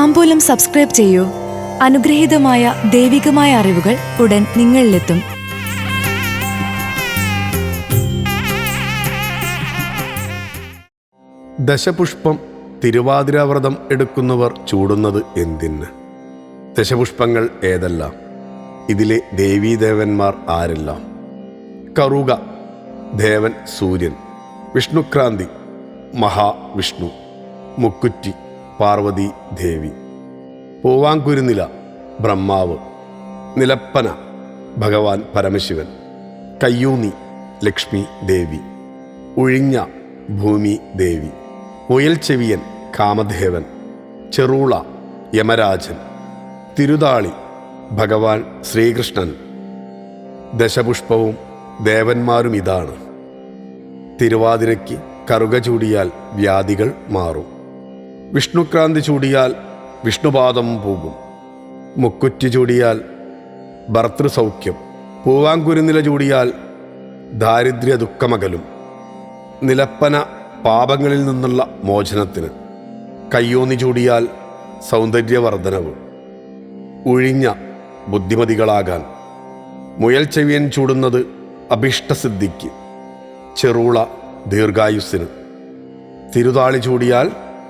താമ്പൂലം subscribe ചെയ്യൂ. അനുഗ്രഹീതമായ ദൈവികമായ അറിവുകൾ ഉടൻ നിങ്ങളിലെത്തും. ദശപുഷ്പം തിരുവാതിരാവ്രതം എടുക്കുന്നവർ ചൂടുന്നത് എന്തിന്? ദശപുഷ്പങ്ങൾ ഏതെല്ലാം? ഇതിലെ ദേവീദേവന്മാർ ആരെല്ലാം? കറുക ദേവൻ സൂര്യൻ വിഷ്ണുക്രാന്തി മഹാവിഷ്ണു മുക്കുറ്റി പാർവതി ദേവി. പൂവാങ്കുരുനില ബ്രഹ്മാവ്. നിലപ്പന ഭഗവാൻ പരമശിവൻ. കയ്യൂന്നി ലക്ഷ്മി ദേവി. ഉഴിഞ്ഞ ഭൂമി ദേവി. മുയൽ ചെവിയൻ കാമദേവൻ. ചെറൂള യമരാജൻ. തിരുതാളി ഭഗവാൻ ശ്രീകൃഷ്ണൻ. ദശപുഷ്പവും ദേവന്മാരും ഇതാണ്. തിരുവാതിരയ്ക്ക് കറുക ചൂടിയാൽ വ്യാധികൾ മാറും. വിഷ്ണുക്രാന്തി ചൂടിയാൽ വിഷ്ണുപാദം പോകും. മുക്കുറ്റി ചൂടിയാൽ ഭർത്തൃസൗഖ്യം പൂവാങ്കുരുനില ചൂടിയാൽ ദാരിദ്ര്യ ദുഃഖമകലും നിലപ്പന പാപങ്ങളിൽ നിന്നുള്ള മോചനത്തിന്. കയ്യോന്നി ചൂടിയാൽ സൗന്ദര്യവർദ്ധനവ്. ഉഴിഞ്ഞ ബുദ്ധിമതികളാകാൻ. മുയൽ ചെവിയൻ ചൂടുന്നത് അഭിഷ്ടസിദ്ധിക്ക്. ചെറുള ദീർഘായുസ്സിന്. തിരുതാളി ചൂടിയാൽ